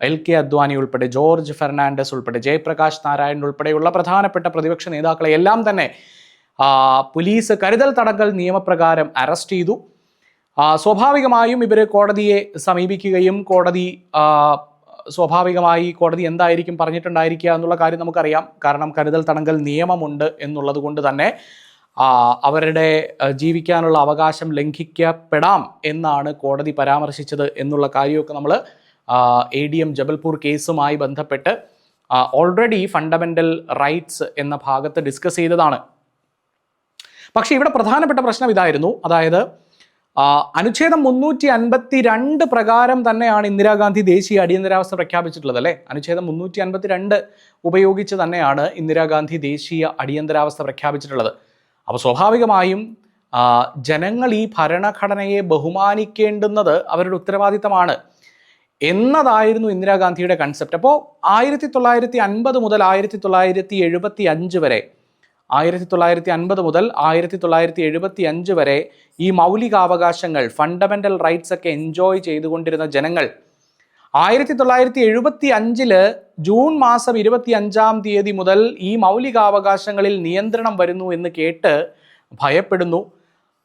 എൽ കെ അദ്വാനി ഉൾപ്പെടെ ജോർജ് ഫെർണാണ്ടസ് ഉൾപ്പെടെ ജയപ്രകാശ് നാരായൺ ഉൾപ്പെടെയുള്ള പ്രധാനപ്പെട്ട പ്രതിപക്ഷ നേതാക്കളെ എല്ലാം തന്നെ പോലീസ് കരുതൽ തടങ്കൽ നിയമപ്രകാരം അറസ്റ്റ് ചെയ്തു. സ്വാഭാവികമായും ഇവർ കോടതിയെ സമീപിക്കുകയും കോടതി സ്വാഭാവികമായി കോടതി എന്തായിരിക്കും പറഞ്ഞിട്ടുണ്ടായിരിക്കുക എന്നുള്ള കാര്യം നമുക്കറിയാം. കാരണം കരുതൽ തടങ്കൽ നിയമമുണ്ട് എന്നുള്ളത് കൊണ്ട് തന്നെ അവരുടെ ജീവിക്കാനുള്ള അവകാശം ലംഘിക്കപ്പെടാം എന്നാണ് കോടതി പരാമർശിച്ചത് എന്നുള്ള കാര്യമൊക്കെ നമ്മൾ എ ഡി എം ജബൽപൂർ കേസുമായി ബന്ധപ്പെട്ട് ഓൾറെഡി ഫണ്ടമെന്റൽ റൈറ്റ്സ് എന്ന ഭാഗത്ത് ഡിസ്കസ് ചെയ്തതാണ്. പക്ഷേ ഇവിടെ പ്രധാനപ്പെട്ട പ്രശ്നം ഇതായിരുന്നു. അതായത് അനുച്ഛേദം മുന്നൂറ്റി അൻപത്തി രണ്ട് പ്രകാരം തന്നെയാണ് ഇന്ദിരാഗാന്ധി ദേശീയ അടിയന്തരാവസ്ഥ പ്രഖ്യാപിച്ചിട്ടുള്ളത് അല്ലേ? അനുച്ഛേദം മുന്നൂറ്റി അൻപത്തി രണ്ട് ഉപയോഗിച്ച് തന്നെയാണ് ഇന്ദിരാഗാന്ധി ദേശീയ അടിയന്തരാവസ്ഥ പ്രഖ്യാപിച്ചിട്ടുള്ളത്. അപ്പോൾ സ്വാഭാവികമായും ജനങ്ങൾ ഈ ഭരണഘടനയെ ബഹുമാനിക്കേണ്ടുന്നത് അവരുടെ ഉത്തരവാദിത്തമാണ് എന്നതായിരുന്നു ഇന്ദിരാഗാന്ധിയുടെ കൺസെപ്റ്റ് അപ്പോൾ ആയിരത്തി തൊള്ളായിരത്തി അൻപത് മുതൽ ആയിരത്തി തൊള്ളായിരത്തി എഴുപത്തി അഞ്ച് വരെ ആയിരത്തി തൊള്ളായിരത്തി അൻപത് മുതൽ ആയിരത്തി തൊള്ളായിരത്തി എഴുപത്തി അഞ്ച് വരെ ഈ മൗലികാവകാശങ്ങൾ ഫണ്ടമെന്റൽ റൈറ്റ്സ് ഒക്കെ എൻജോയ് ചെയ്തുകൊണ്ടിരുന്ന ജനങ്ങൾ ആയിരത്തി തൊള്ളായിരത്തി എഴുപത്തി അഞ്ചിൽ ജൂൺ മാസം ഇരുപത്തി അഞ്ചാം തീയതി മുതൽ ഈ മൗലികാവകാശങ്ങളിൽ നിയന്ത്രണം വരുന്നു എന്ന് കേട്ട് ഭയപ്പെടുന്നു.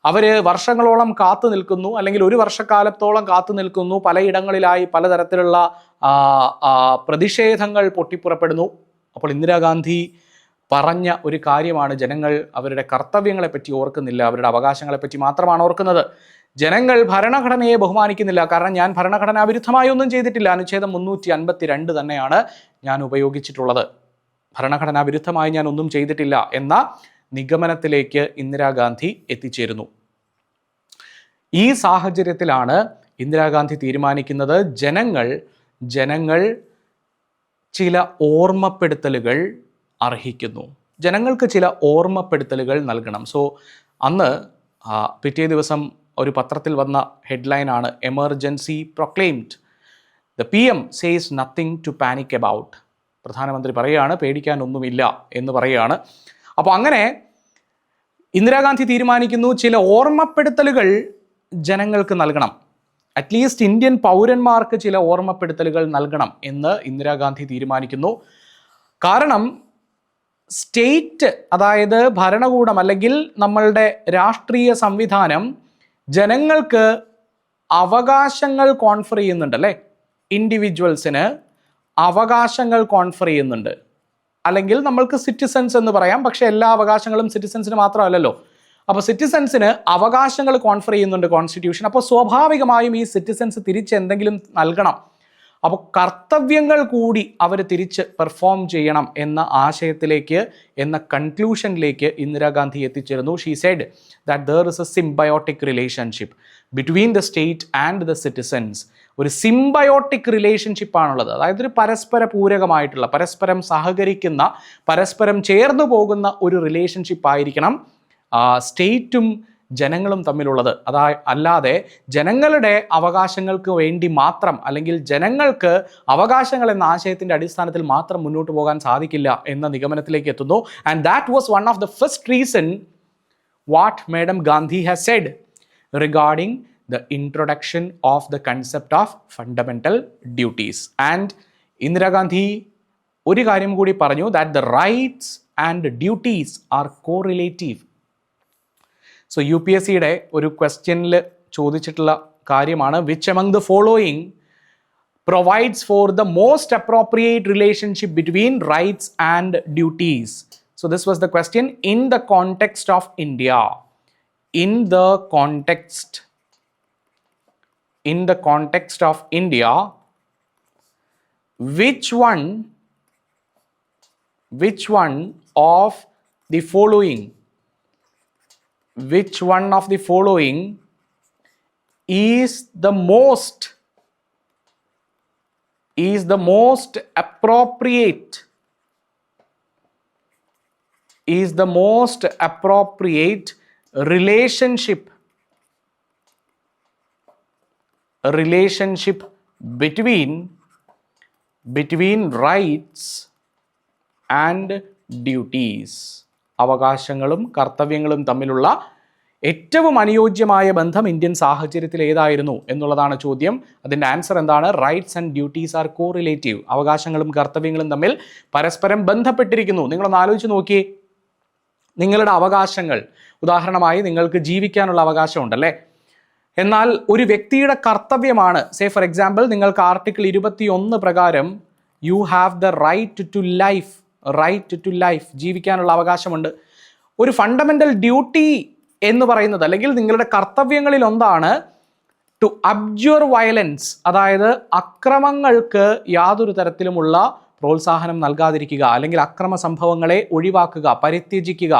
അവർ വർഷങ്ങളോളം കാത്തു നിൽക്കുന്നു. അല്ലെങ്കിൽ ഒരു വർഷക്കാലത്തോളം കാത്തു നിൽക്കുന്നു. പലയിടങ്ങളിലായി പലതരത്തിലുള്ള പ്രതിഷേധങ്ങൾ പൊട്ടിപ്പുറപ്പെടുന്നു. അപ്പോൾ ഇന്ദിരാഗാന്ധി പറഞ്ഞ ഒരു കാര്യമാണ് ജനങ്ങൾ അവരുടെ കർത്തവ്യങ്ങളെപ്പറ്റി ഓർക്കുന്നില്ല. അവരുടെ അവകാശങ്ങളെപ്പറ്റി മാത്രമാണ് ഓർക്കുന്നത്. ജനങ്ങൾ ഭരണഘടനയെ ബഹുമാനിക്കുന്നില്ല. കാരണം ഞാൻ ഭരണഘടനാ വിരുദ്ധമായി ഒന്നും ചെയ്തിട്ടില്ല. അനുച്ഛേദം മുന്നൂറ്റി അൻപത്തി രണ്ട് തന്നെയാണ് ഞാൻ ഉപയോഗിച്ചിട്ടുള്ളത്. ഭരണഘടനാ വിരുദ്ധമായി ഞാൻ ഒന്നും ചെയ്തിട്ടില്ല എന്ന നിഗമനത്തിലേക്ക് ഇന്ദിരാഗാന്ധി എത്തിച്ചേരുന്നു. ഈ സാഹചര്യത്തിലാണ് ഇന്ദിരാഗാന്ധി തീരുമാനിക്കുന്നത് ജനങ്ങൾ ജനങ്ങൾ ചില ഓർമ്മപ്പെടുത്തലുകൾ അർഹിക്കുന്നു. ജനങ്ങൾക്ക് ചില ഓർമ്മപ്പെടുത്തലുകൾ നൽകണം. സോ അന്ന് പിറ്റേ ദിവസം ഒരു പത്രത്തിൽ വന്ന ഹെഡ്ലൈനാണ് emergency proclaimed. The P M says nothing to panic about പ്രധാനമന്ത്രി പറയുകയാണ് പേടിക്കാനൊന്നുമില്ല എന്ന് പറയുകയാണ്. അപ്പോൾ അങ്ങനെ ഇന്ദിരാഗാന്ധി തീരുമാനിക്കുന്നു ചില ഓർമ്മപ്പെടുത്തലുകൾ ജനങ്ങൾക്ക് നൽകണം. അറ്റ്ലീസ്റ്റ് ഇന്ത്യൻ പൗരന്മാർക്ക് ചില ഓർമ്മപ്പെടുത്തലുകൾ നൽകണം എന്ന് ഇന്ദിരാഗാന്ധി തീരുമാനിക്കുന്നു. കാരണം സ്റ്റേറ്റ് അതായത് ഭരണകൂടം അല്ലെങ്കിൽ നമ്മളുടെ രാഷ്ട്രീയ സംവിധാനം ജനങ്ങൾക്ക് അവകാശങ്ങൾ കോൺഫർ ചെയ്യുന്നുണ്ട് അല്ലേ? ഇൻഡിവിജ്വൽസിന് അവകാശങ്ങൾ കോൺഫർ ചെയ്യുന്നുണ്ട്. അല്ലെങ്കിൽ നമ്മൾക്ക് സിറ്റിസൺസ് എന്ന് പറയാം. പക്ഷെ എല്ലാ അവകാശങ്ങളും സിറ്റിസൺസിന് മാത്രമല്ലല്ലോ. അപ്പോൾ സിറ്റിസൺസിന് അവകാശങ്ങൾ കോൺഫർ ചെയ്യുന്നുണ്ട് കോൺസ്റ്റിറ്റ്യൂഷൻ അപ്പോൾ സ്വാഭാവികമായും ഈ സിറ്റിസൺസ് തിരിച്ച് എന്തെങ്കിലും നൽകണം. അപ്പോൾ കർത്തവ്യങ്ങൾ കൂടി അവർ തിരിച്ച് പെർഫോം ചെയ്യണം എന്ന ആശയത്തിലേക്ക് എന്ന കൺക്ലൂഷനിലേക്ക് ഇന്ദിരാഗാന്ധി എത്തിച്ചേരുന്നു. She said that there is a symbiotic relationship between the state and the citizens ഒരു സിംബയോട്ടിക് റിലേഷൻഷിപ്പ് ആണുള്ളത്. അതായത് ഒരു പരസ്പര പൂരകമായിട്ടുള്ള പരസ്പരം സഹകരിക്കുന്ന പരസ്പരം ചേർന്നു പോകുന്ന ഒരു റിലേഷൻഷിപ്പ് ആയിരിക്കണം. സ്റ്റേറ്റും ജനങ്ങളും തമ്മിലുള്ളത്. അതാ അല്ലാതെ ജനങ്ങളുടെ അവകാശങ്ങൾക്ക് വേണ്ടി മാത്രം അല്ലെങ്കിൽ ജനങ്ങൾക്ക് അവകാശങ്ങൾ എന്ന ആശയത്തിന്റെ അടിസ്ഥാനത്തിൽ മാത്രം മുന്നോട്ട് പോകാൻ സാധിക്കില്ല എന്ന നിഗമനത്തിലേക്ക് എത്തുന്നു. And that was one of the first reason what madam Gandhi has said regarding the introduction of the concept of fundamental duties and Indira Gandhi ഒരു കാര്യം കൂടി പറഞ്ഞു that the rights and duties are correlative so U P S സിയുടെ ഒരു ക്വസ്റ്റ്യനിൽ ചോദിച്ചിട്ടുള്ള കാര്യമാണ് which among the following provides for the most appropriate relationship between rights and duties. So, this was the question in the context of India. In the context, in the context of India, which one, which one of the following, which one of the following is the most is the most appropriate is the most appropriate relationship relationship between between rights and duties അവകാശങ്ങളും കർത്തവ്യങ്ങളും തമ്മിലുള്ള ഏറ്റവും അനുയോജ്യമായ ബന്ധം Indian സാഹചര്യത്തിൽ ഏതായിരുന്നു എന്നുള്ളതാണ് ചോദ്യം. അതിന്റെ ആൻസർ എന്താണ്? Rights and duties are correlative അവകാശങ്ങളും കർത്തവ്യങ്ങളും തമ്മിൽ പരസ്പരം ബന്ധപ്പെട്ടിരിക്കുന്നു. നിങ്ങളൊന്ന് ആലോചിച്ച് നോക്കിയേ. നിങ്ങളുടെ അവകാശങ്ങൾ. ഉദാഹരണമായി നിങ്ങൾക്ക് ജീവിക്കാനുള്ള അവകാശമുണ്ടല്ലേ എന്നാൽ ഒരു വ്യക്തിയുടെ കർത്തവ്യമാണ്. സേ ഫോർ എക്സാമ്പിൾ നിങ്ങൾക്ക് ആർട്ടിക്കിൾ ഇരുപത്തി ഒന്ന് പ്രകാരം you have the right to life right to life ജീവിക്കാനുള്ള അവകാശമുണ്ട്. ഒരു ഫണ്ടമെന്റൽ ഡ്യൂട്ടി എന്ന് പറയുന്നത് അല്ലെങ്കിൽ നിങ്ങളുടെ കർത്തവ്യങ്ങളിൽ ഒന്നാണ് ടു അബ്ജ്യൂർ വയലൻസ് അതായത് അക്രമങ്ങൾക്ക് യാതൊരു തരത്തിലുമുള്ള പ്രോത്സാഹനം നൽകാതിരിക്കുക അല്ലെങ്കിൽ അക്രമ സംഭവങ്ങളെ ഒഴിവാക്കുക പരിത്യജിക്കുക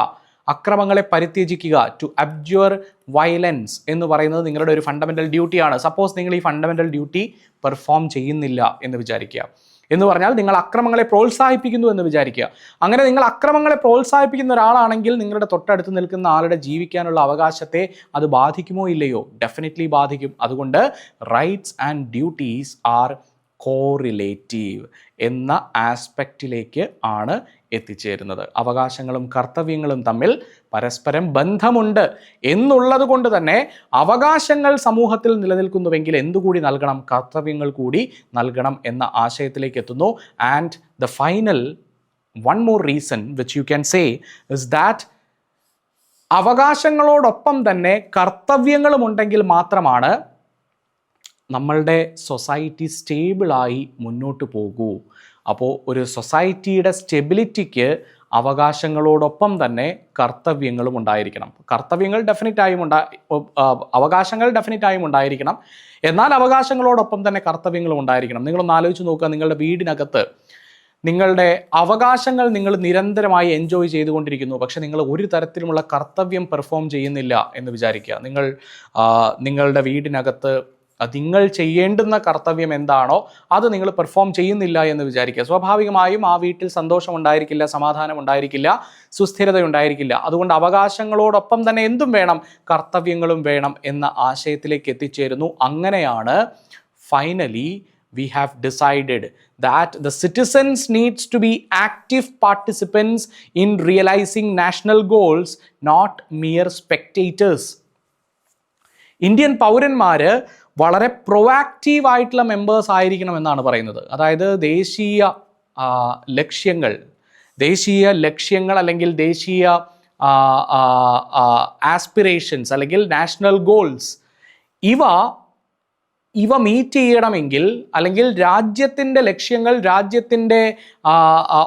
അക്രമങ്ങളെ പരിത്യജിക്കുക ടു അബ്ജ്യൂർ വയലൻസ് എന്ന് പറയുന്നത് നിങ്ങളുടെ ഒരു ഫണ്ടമെന്റൽ ഡ്യൂട്ടിയാണ് സപ്പോസ് നിങ്ങൾ ഈ ഫണ്ടമെന്റൽ ഡ്യൂട്ടി പെർഫോം ചെയ്യുന്നില്ല എന്ന് വിചാരിക്കുക. എന്ന് പറഞ്ഞാൽ നിങ്ങൾ അക്രമങ്ങളെ പ്രോത്സാഹിപ്പിക്കുന്നു എന്ന് വിചാരിക്കുക. അങ്ങനെ നിങ്ങൾ അക്രമങ്ങളെ പ്രോത്സാഹിപ്പിക്കുന്ന ഒരാളാണെങ്കിൽ നിങ്ങളുടെ തൊട്ടടുത്ത് നിൽക്കുന്ന ആളുടെ ജീവിക്കാനുള്ള അവകാശത്തെ അത് ബാധിക്കുമോ ഇല്ലയോ? ഡെഫിനറ്റ്ലി ബാധിക്കും. അതുകൊണ്ട് rights and duties are correlative എന്ന ആസ്പെക്റ്റിലേക്ക് ആണ് എത്തിച്ചേരുന്നത്. അവകാശങ്ങളും കർത്തവ്യങ്ങളും തമ്മിൽ പരസ്പരം ബന്ധമുണ്ട് എന്നുള്ളത് കൊണ്ട് തന്നെ അവകാശങ്ങൾ സമൂഹത്തിൽ നിലനിൽക്കുന്നുവെങ്കിൽ എന്തുകൂടി നൽകണം? കർത്തവ്യങ്ങൾ കൂടി നൽകണം എന്ന ആശയത്തിലേക്ക് എത്തുന്നു. And the final one more reason which you can say is that അവകാശങ്ങളോടൊപ്പം തന്നെ കർത്തവ്യങ്ങളും ഉണ്ടെങ്കിൽ മാത്രമാണ് നമ്മളുടെ സൊസൈറ്റി സ്റ്റേബിളായി മുന്നോട്ട് പോകൂ. അപ്പോൾ ഒരു സൊസൈറ്റിയുടെ സ്റ്റെബിലിറ്റിക്ക് അവകാശങ്ങളോടൊപ്പം തന്നെ കർത്തവ്യങ്ങളും ഉണ്ടായിരിക്കണം. കർത്തവ്യങ്ങൾ ഡെഫിനറ്റായും ഉണ്ടാ അവകാശങ്ങൾ ഡെഫിനറ്റായും ഉണ്ടായിരിക്കണം. എന്നാൽ അവകാശങ്ങളോടൊപ്പം തന്നെ കർത്തവ്യങ്ങളും ഉണ്ടായിരിക്കണം. നിങ്ങളൊന്ന് ആലോചിച്ച് നോക്കുക നിങ്ങളുടെ വീടിനകത്ത് നിങ്ങളുടെ അവകാശങ്ങൾ നിങ്ങൾ നിരന്തരമായി എൻജോയ് ചെയ്തുകൊണ്ടിരിക്കുന്നു. പക്ഷെ നിങ്ങൾ ഒരു തരത്തിലുമുള്ള കർത്തവ്യം പെർഫോം ചെയ്യുന്നില്ല എന്ന് വിചാരിക്കുക. നിങ്ങൾ നിങ്ങളുടെ വീടിനകത്ത് നിങ്ങൾ ചെയ്യേണ്ടുന്ന കർത്തവ്യം എന്താണോ അത് നിങ്ങൾ പെർഫോം ചെയ്യുന്നില്ല എന്ന് വിചാരിക്കുക. സ്വാഭാവികമായും ആ വീട്ടിൽ സന്തോഷം ഉണ്ടായിരിക്കില്ല സമാധാനം ഉണ്ടായിരിക്കില്ല സുസ്ഥിരത ഉണ്ടായിരിക്കില്ല. അതുകൊണ്ട് അവകാശങ്ങളോടൊപ്പം തന്നെ എന്തും വേണം കർത്തവ്യങ്ങളും വേണം എന്ന ആശയത്തിലേക്ക് എത്തിച്ചേരുന്നു. അങ്ങനെയാണ് finally we have decided that the citizens needs to be active participants in realising national goals not mere spectators Indian പൗരന്മാർ വളരെ പ്രൊവാക്റ്റീവ് ആയിട്ടുള്ള മെമ്പേഴ്സ് ആയിരിക്കണം എന്നാണ് പറയുന്നത്. അതായത് ദേശീയ ലക്ഷ്യങ്ങൾ. ദേശീയ ലക്ഷ്യങ്ങൾ അല്ലെങ്കിൽ ദേശീയ ആസ്പിറേഷൻസ് അല്ലെങ്കിൽ നാഷണൽ ഗോൾസ് ഇവ ഇവ മീറ്റ് ചെയ്യണമെങ്കിൽ അല്ലെങ്കിൽ രാജ്യത്തിന്റെ ലക്ഷ്യങ്ങൾ രാജ്യത്തിന്റെ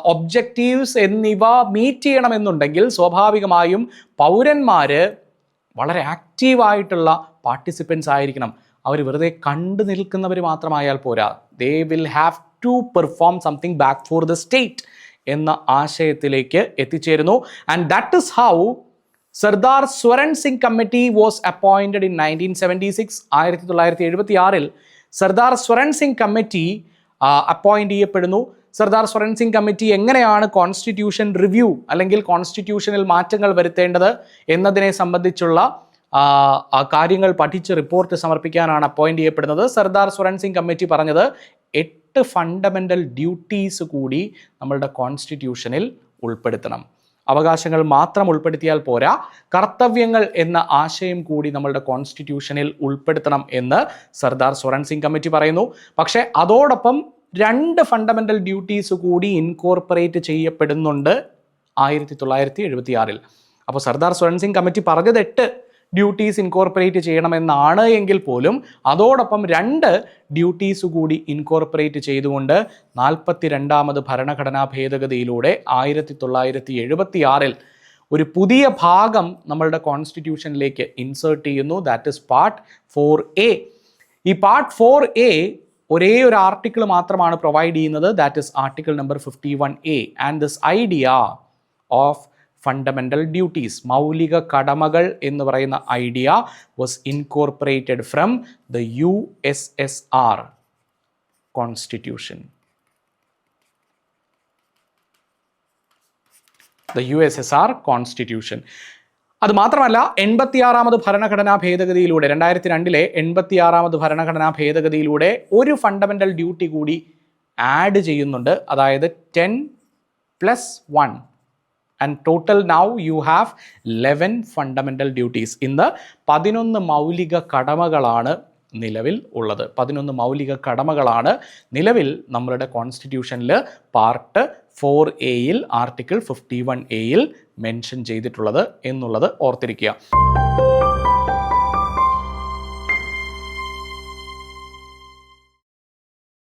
ഒബ്ജക്റ്റീവ്സ് എന്നിവ മീറ്റ് ചെയ്യണമെന്നുണ്ടെങ്കിൽ സ്വാഭാവികമായും പൗരന്മാർ വളരെ ആക്റ്റീവായിട്ടുള്ള പാർട്ടിസിപ്പൻസ് ആയിരിക്കണം. അവർ വെറുതെ കണ്ടു നിൽക്കുന്നവർ മാത്രമായാൽ പോരാ. They will have to perform something back for the state എന്ന ആശയത്തിലേക്ക് എത്തിച്ചേരുന്നു. And that is how Sardar Swaran Singh committee was appointed in nineteen seventy six ആയിരത്തി തൊള്ളായിരത്തി എഴുപത്തി ആറിൽ സർദാർ സ്വരൺ സിംഗ് കമ്മിറ്റി അപ്പോയിന്റ് ചെയ്യപ്പെടുന്നു. സർദാർ സ്വരൺ സിംഗ് കമ്മിറ്റി എങ്ങനെയാണ് കോൺസ്റ്റിറ്റ്യൂഷൻ റിവ്യൂ അല്ലെങ്കിൽ കോൺസ്റ്റിറ്റ്യൂഷനിൽ മാറ്റങ്ങൾ വരുത്തേണ്ടത് എന്നതിനെ സംബന്ധിച്ചുള്ള ആ, കാര്യങ്ങൾ പഠിച്ച് റിപ്പോർട്ട് സമർപ്പിക്കാനാണ് അപ്പോയിന്റ് ചെയ്യപ്പെടുന്നത്. സർദാർ സ്വരൺ സിംഗ് കമ്മിറ്റി പറഞ്ഞത് എട്ട് ഫണ്ടമെന്റൽ ഡ്യൂട്ടീസ് കൂടി നമ്മളുടെ കോൺസ്റ്റിറ്റ്യൂഷനിൽ ഉൾപ്പെടുത്തണം. അവകാശങ്ങൾ മാത്രം ഉൾപ്പെടുത്തിയാൽ പോരാ കർത്തവ്യങ്ങൾ എന്ന ആശയം കൂടി നമ്മളുടെ കോൺസ്റ്റിറ്റ്യൂഷനിൽ ഉൾപ്പെടുത്തണം എന്ന് സർദാർ സ്വരൺ സിംഗ് കമ്മിറ്റി പറയുന്നു. പക്ഷേ അതോടൊപ്പം രണ്ട് ഫണ്ടമെന്റൽ ഡ്യൂട്ടീസ് കൂടി ഇൻകോർപ്പറേറ്റ് ചെയ്യപ്പെടുന്നുണ്ട് ആയിരത്തി തൊള്ളായിരത്തി എഴുപത്തി ആറിൽ അപ്പോൾ സർദാർ സ്വരൺ സിംഗ് കമ്മിറ്റി പറഞ്ഞത് എട്ട് ഡ്യൂട്ടീസ് ഇൻകോർപ്പറേറ്റ് ചെയ്യണമെന്നാണ് എങ്കിൽ പോലും അതോടൊപ്പം രണ്ട് ഡ്യൂട്ടീസ് കൂടി ഇൻകോർപ്പറേറ്റ് ചെയ്തുകൊണ്ട് നാൽപ്പത്തി രണ്ടാമത് ഭരണഘടനാ ഭേദഗതിയിലൂടെ ആയിരത്തി തൊള്ളായിരത്തി എഴുപത്തി ആറിൽ ഒരു പുതിയ ഭാഗം നമ്മളുടെ കോൺസ്റ്റിറ്റ്യൂഷനിലേക്ക് ഇൻസേർട്ട് ചെയ്യുന്നു. That is part four A ഈ പാർട്ട് ഫോർ എ ഒരേ ഒരു ആർട്ടിക്കിൾ മാത്രമാണ് പ്രൊവൈഡ് ചെയ്യുന്നത്. That is article number fifty one A and this idea of fundamental duties മൗലിക കടമകൾ എന്ന് പറയുന്ന idea was incorporated from the U S S R constitution the U S S R constitution അത് മാത്രമല്ല എൺപത്തിയാറാമത് ഭരണഘടനാ ഭേദഗതിയിലൂടെ രണ്ടായിരത്തി രണ്ടിലെ എൺപത്തിയാറാമത് ഭരണഘടനാ ഭേദഗതിയിലൂടെ ഒരു ഫണ്ടമെന്റൽ ഡ്യൂട്ടി കൂടി ആഡ് ചെയ്യുന്നുണ്ട്. അതായത് ten plus one and total now you have eleven fundamental duties ഇന്ന് പതിനൊന്ന് മൗലിക കടമകളാണ് നിലവിൽ ഉള്ളത്. പതിനൊന്ന് മൗലിക കടമകളാണ് നിലവിൽ നമ്മളുടെ കോൺസ്റ്റിറ്റ്യൂഷനിൽ പാർട്ട് ഫോർ എയിൽ ആർട്ടിക്കിൾ ഫിഫ്റ്റി വൺ എയിൽ മെൻഷൻ ചെയ്തിട്ടുള്ളത് എന്നുള്ളത് ഓർത്തിരിക്കുക.